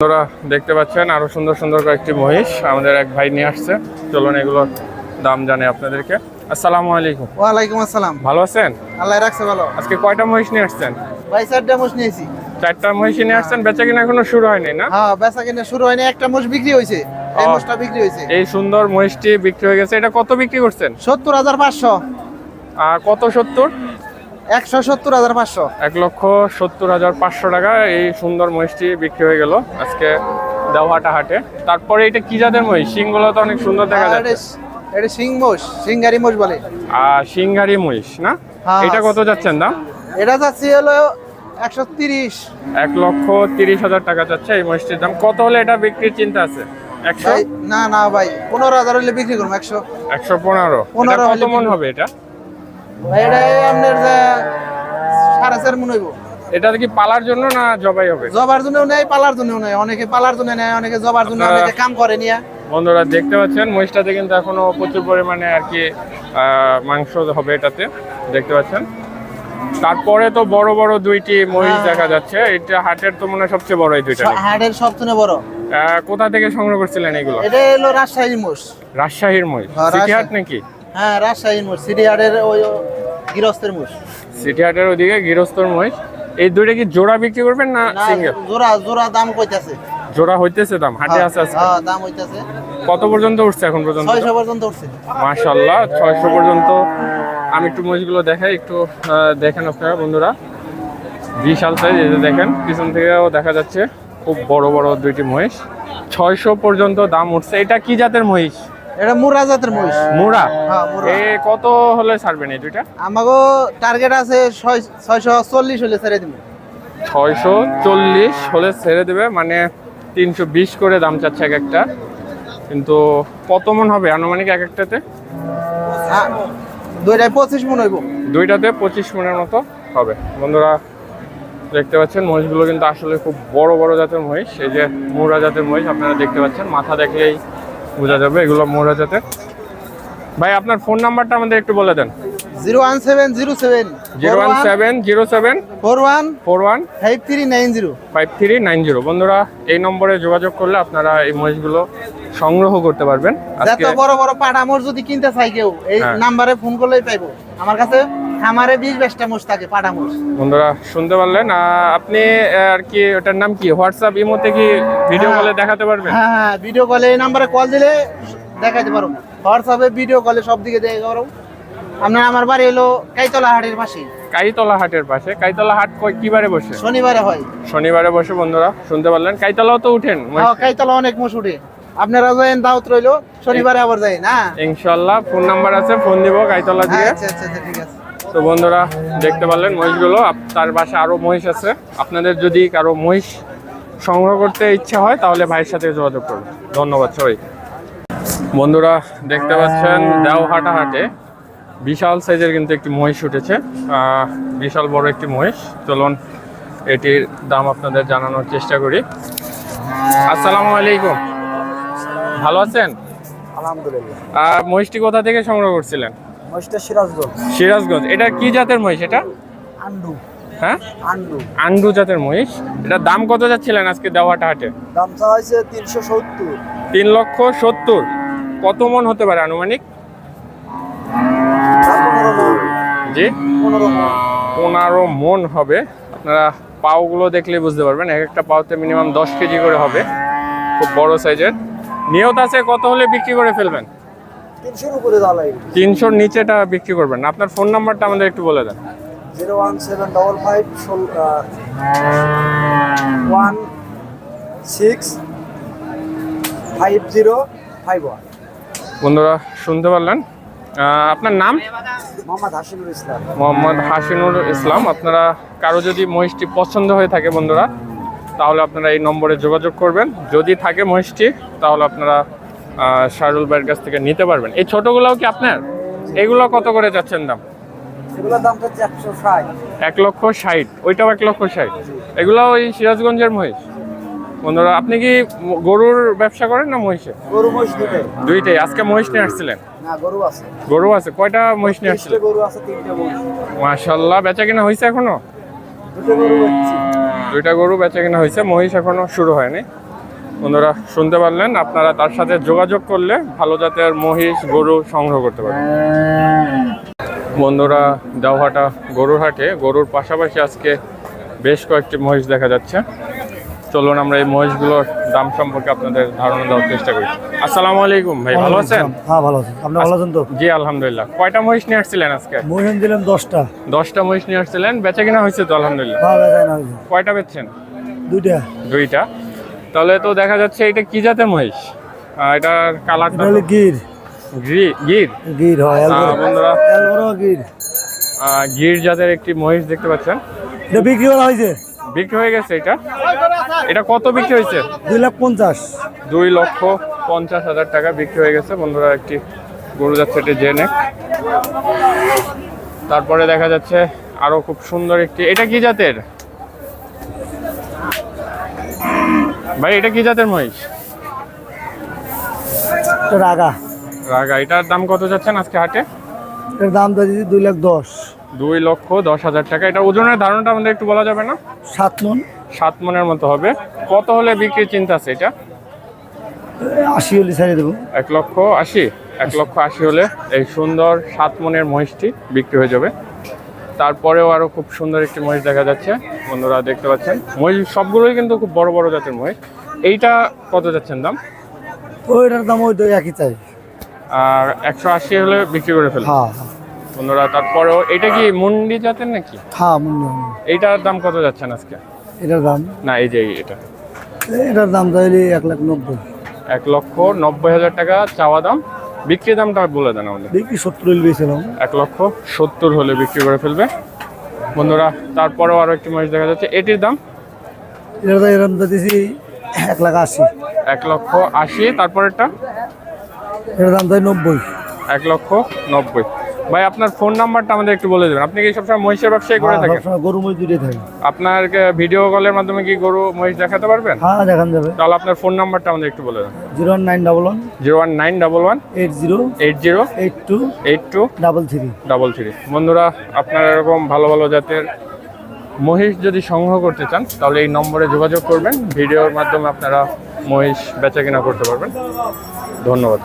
বন্ধুরা দেখতে পাচ্ছেন আরও সুন্দর সুন্দর কয়েকটি মহিষ আমাদের এক ভাই নিয়ে আসছে। চলুন এগুলোর দাম জানে আপনাদেরকে। আসসালামু আলাইকুম। ওয়ালাইকুম আসসালাম। ভালো আছেন? আল্লাহ রাখছে ভালো। আজকে কয়টা মহিষ নিয়ে আসছেন? ভাই চারটা মোষ নিয়েছি। চারটা মহিষ নিয়ে আসছেন বেচা কিনা এখনও শুরু হয়নি না? হ্যাঁ বেচা কিনা শুরু হয়নি একটা মোষ বিক্রি হয়েছে। এই ও। মোষটা বিক্রি হয়েছে। এই সুন্দর মহিষটি বিক্রি হয়ে গেছে। এটা কত বিক্রি করছেন? সত্তর হাজার পাঁচশো। আর কত সত্তর? একশো সত্তর হাজার পাঁচশো। এক লক্ষ সত্তর হাজার পাঁচশো টাকা এই সুন্দর মহিষটি বিক্রি হয়ে গেল আজকে দেওহাটা হাটে। তারপরে এটা কি জাতের মহিষ? সিংগুলো তো অনেক সুন্দর দেখা যাচ্ছে। এটা- এটা সিং মোষ সিঙ্গারি মোষ বলে। আর সিংহারি মহিষ না? হ্যাঁ। এটা কত যাচ্ছেন দাম? এটা যাচ্ছে হলো একশো তিরিশ। এক লক্ষ তিরিশ হাজার টাকা যাচ্ছে এই মহিষটির দাম। কত হলে এটা বিক্রির চিন্তা আছে? একশো? না না ভাই পনেরো হাজার হলে বিক্রি করব একশো। একশো পনেরো। পনেরো কত মন হবে এটা? এটা আপনার যে সাড়ে চার মনে হইব। এটা কি পালার জন্য না জবাই হবে? জবার পালার জন্যও নেয় অনেকে পালার জন্য নেয় অনেকে জবার জন্য আপনারা- অনেকে কাম করে নিয়ে। বন্ধুরা দেখতে পাচ্ছেন মহিষটাতে কিন্তু এখনও প্রচুর পরিমাণে আর কি আহ, মাংস হবে এটাতে দেখতে পাচ্ছেন। তারপরে তো বড় বড় দুইটি মহিষ হ্যাঁ। দেখা যাচ্ছে এটা হাটের তো মনে হয় সবচেয়ে বড় এই দুইটা। হাটের সবচেয়ে বড়। কোথা থেকে সংগ্রহ করছিলেন এগুলো? এটা হলো রাজশাহীর মহিষ। হ্যাঁ, সিটি হাট নাকি? হ্যাঁ রাজশাহী মোষ সিটি হাটের ওই গৃহস্থের মোষ। সিটি হাটের ওদিকে গৃহস্থর মহিষ এই দুইটা কি জোড়া বিক্রি করবেন না সিঙ্গেল? জোড়া জোড়া দাম কইতাছে। জোড়া হইতেছে দাম হাটে আছে আজকে। হ্যাঁ দাম হইতাছে। কত পর্যন্ত উঠছে এখন পর্যন্ত? ছয়শো পর্যন্ত উঠছে। মাশাল্লাহ ছয়শো পর্যন্ত। আমি একটু মহিষগুলো দেখাই একটু দেখেন আপনারা বন্ধুরা। বিশাল সাইজ এই যে দেখেন পিছন থেকেও দেখা যাচ্ছে খুব বড় বড় দুইটি মহিষ। ছয়শো পর্যন্ত দাম উঠছে। এটা কি জাতের মহিষ? এটা মুরা জাতের মহিষ। মুড়া হ্যাঁ মুরা। এ কত হলে ছাড়বেন এই দুইটা? আমাকে টার্গেট আছে ছয়- ছয়শো চল্লিশ হলে ছেড়ে দিব ছয়শো চল্লিশ হলে ছেড়ে দেবে মানে তিনশো বিশ করে দাম চাচ্ছে এক একটা। কিন্তু কত মন হবে আনুমানিক এক একটাতে? হ্যাঁ, দুইটায় পঁচিশ মন হইব। দুইটাতে পঁচিশ মনের মতো হবে। বন্ধুরা দেখতে পাচ্ছেন মহিষগুলো কিন্তু আসলে খুব বড় বড় জাতের মহিষ। এই যে মৌরা জাতের মহিষ আপনারা দেখতে পাচ্ছেন মাথা দেখলেই বোঝা যাবে এগুলো মৌরা জাতের। ভাই আপনার ফোন নাম্বারটা আমাদের একটু বলে দেন। Zero one seven zero seven zero one seven zero seven. Four one. Four one five three nine zero. Five three nine zero. বন্ধুরা এই নম্বরে যোগাযোগ করলে আপনারা এই মহিষগুলো সংগ্রহ করতে পারবেন। যত বড় বড় পাট আমর যদি কিনতে চাই কেউ এই হ্যাঁ। নাম্বারে ফোন করলেই পাইবো। আমার কাছে খামারে বিশ বাইশটা মোষ থাকে পাট আমর বন্ধুরা শুনতে পারলেন? আপনি আর কি ওটার নাম কি? হোয়াটসঅ্যাপ ইমোতে কি ভিডিও হ্যাঁ। কলে দেখাতে পারবেন? হ্যাঁ হ্যাঁ ভিডিও কলে এই নাম্বারে কল দিলে দেখাইতে পারো হোয়াটসঅ্যাপে ভিডিও কলে সব দিকে দেখে পারো আপনার আমার বাড়ি হলো কাইতলা হাটের পাশে। কাইতলা হাটের পাশে। কাইতলা হাট কয় কিবারে বসে? শনিবারে হয়। শনিবারে বসে বন্ধুরা শুনতে পারলেন? কাইতলাও তো উঠেন হ্যাঁ, কাইতলা অনেক মোষ উঠে। আপনারা যাইন দাওয়াত রইল শনিবারে আবার যাই না? ইনশাল্লাহ ফোন নাম্বার আছে ফোন দিব কাইতলা দিয়ে। আচ্ছা আচ্ছা আচ্ছা ঠিক আছে। তো বন্ধুরা দেখতে পারলেন মহিষগুলো। তার পাশে আরও মহিষ আছে। আপনাদের যদি কারও মহিষ সংগ্রহ করতে ইচ্ছা হয় তাহলে ভাইয়ের সাথে যোগাযোগ করুন। ধন্যবাদ সবাই। বন্ধুরা দেখতে পাচ্ছেন দেওহাটা হাটে বিশাল সাইজের কিন্তু একটি মহিষ উঠেছে। বিশাল বড় একটি মহিষ। চলুন এটির দাম আপনাদের জানানোর চেষ্টা করি। আসসালামু আলাইকুম। ভালো আছেন? আলহামদুলিল্লাহ। আর মহিষটি কোথা থেকে সংগ্রহ করছিলেন? মহিষটা সিরাজগঞ্জ। সিরাজগঞ্জ। এটা কি জাতের মহিষ এটা? আন্ডু। হ্যাঁ? আন্ডু। আন্ডু জাতের মহিষ। এটা দাম কত যাচ্ছিলেন আজকে দেওয়াটা হাটে? দাম চা হয়েছে তিনশো সত্তর। তিন লক্ষ সত্তর। কত মন হতে পারে আনুমানিক? পনেরো মন। জি? মন। পনেরো মন হবে। আপনারা পাওগুলো দেখলে বুঝতে পারবেন। এক একটা পাওতে মিনিমাম দশ কেজি করে হবে। খুব বড় সাইজের। নিয়ত আছে কত হলে বিক্রি করে ফেলবেন? তিনশোর উপরে লাগবে তিনশোর নিচেটা বিক্রি করবেন। আপনার ফোন নাম্বারটা আমাদের একটু বলে দেন। Zero one seven double five one six five zero five one. বন্ধুরা শুনতে পারলেন? আপনার নাম? মোহাম্মদ হাসিনুল ইসলাম। মোহাম্মদ হাসিনুর ইসলাম। আপনারা কারও যদি মহিষটি পছন্দ হয়ে থাকে বন্ধুরা তাহলে আপনারা এই নম্বরে যোগাযোগ করবেন। যদি থাকে মহিষটি তাহলে আপনারা শাহরুল ভাইয়ের কাছ থেকে নিতে পারবেন। এই ছোটগুলোও কি আপনার? এগুলো কত করে যাচ্ছেন দাম? এক লক্ষ ষাট। ওইটাও এক লক্ষ ষাট। এগুলো ওই সিরাজগঞ্জের মহিষ। বন্ধুরা আপনি কি গরুর ব্যবসা করেন না মহিষে গরু মহিষ দুইটাই। আজকে মহিষ নিয়ে আসছিলেন? গরু আছে। গরু আছে। কয়টা মহিষ নিয়ে আসছিলেন? গরু আছে তিনটে মহিষ। বেচা কিনা হয়েছে এখনও? দুইটা গরু বেচা কিনা হয়েছে মহিষ এখনও শুরু হয়নি। বন্ধুরা শুনতে পারলেন আপনারা তার সাথে যোগাযোগ করলে ভালো জাতের মহিষ গরু সংগ্রহ করতে পারবেন। বন্ধুরা দেওহাটা গরুর হাটে গরুর পাশাপাশি আজকে বেশ কয়েকটি মহিষ দেখা যাচ্ছে। চলুন আমরা এই মহিষগুলোর দাম সম্পর্কে আপনাদের ধারণা দেওয়ার চেষ্টা করি। আসসালামু আলাইকুম ভাই ভালো আছেন? হ্যাঁ ভালো আছি। আপনি ভালো আছেন তো? জি আলহামদুলিল্লাহ। কয়টা মহিষ নিয়ে আসছিলেন আজকে? মহিষণ দিলাম দশটা। দশটা মহিষ নিয়ে আসছিলেন বেচে কিনা হয়েছে তো আলহামদুলিল্লাহ? হ্যাঁ হয়েছে। কয়টা বেচছেন? দুইটা। দুইটা? তাহলে তো দেখা যাচ্ছে এটা কি জাতের মহিষ? আহ, এটার কালারটা এটা হলো গির। গির? গির হয় বন্ধুরা। গির। গির জাতের একটি মহিষ দেখতে পাচ্ছেন। এটা বিক্রি করা হয়েছে। বিক্রি হয়ে গেছে এটা? এটা কত বিক্রি হয়েছে? দুই লাখ পঞ্চাশ। দুই লক্ষ পঞ্চাশ হাজার টাকা বিক্রি হয়ে গেছে। বন্ধুরা একটি গরু যাচ্ছে এটি জেনে। তারপরে দেখা যাচ্ছে আরও খুব সুন্দর একটি এটা কি জাতের? ভাই এটা কি জাতের মহিষ? রাগা। রাগা এটার দাম কত যাচ্ছেন আজকে হাটে? এর দাম তো দিয়েছি দুই লাখ দশ। দুই লক্ষ দশ হাজার টাকা। এটা ওজনের ধারণাটা আমাদের একটু বলা যাবে না? সাত মন। সাত মনের মতো হবে। কত হলে বিক্রির চিন্তা আছে এটা? আশি হলে ছাড়িয়ে দেবো। এক লক্ষ আশি? এক লক্ষ আশি হলে এই সুন্দর সাত মনের মহিষটি বিক্রি হয়ে যাবে। তারপরেও আরও খুব সুন্দর একটি মহিষ দেখা যাচ্ছে বন্ধুরা দেখতে পাচ্ছেন। মহিষ সবগুলোই কিন্তু খুব বড় বড় জাতের মহিষ। এইটা কত যাচ্ছেন দাম? ওইটার দাম ওই তো একই চাই। আর একশো আশি হলে বিক্রি করে ফেলবেন হ্যাঁ। বন্ধুরা তারপরেও এটা কি মুন্ডি জাতের নাকি? হ্যাঁ এইটার দাম কত যাচ্ছেন আজকে? এটার দাম? না এই যে এটা এটার দাম চাইলে এক লাখ নব্বই। এক লক্ষ নব্বই হাজার টাকা চাওয়া দাম। বিক্রি দামটা বলে দেন আমাদের। বিক্রি সত্তর হলে বেছিলাম এক লক্ষ সত্তর হলে বিক্রি করে ফেলবে। বন্ধুরা তারপরেও আরও একটি মহিষ দেখা যাচ্ছে। এটির দাম? এটার দাম এরকম দিয়েছি এক লাখ আশি। এক লক্ষ আশি। তারপরেরটা? এটার দাম তাই নব্বই। এক লক্ষ নব্বই। ভাই আপনার ফোন নাম্বারটা আমাদের একটু বলে দেবেন। আপনি কি সবসময় মহিষের ব্যবসায়ী করে হ্যাঁ, থাকেন? গরু মহিষ দুটোই থাকে। আপনার ভিডিও কলের মাধ্যমে কি গরু মহিষ দেখাতে পারবেন? হ্যাঁ দেখান যাবে। তাহলে আপনার ফোন নাম্বারটা আমাদের একটু বলে দেন। Zero one nine double one zero one nine double one eight zero eight zero eight two eight two double three. Double three. বন্ধুরা আপনারা এরকম ভালো ভালো জাতের মহিষ যদি সংগ্রহ করতে চান তাহলে এই নম্বরে যোগাযোগ করবেন। ভিডিওর মাধ্যমে আপনারা মহিষ বেচা কিনা করতে পারবেন। ধন্যবাদ।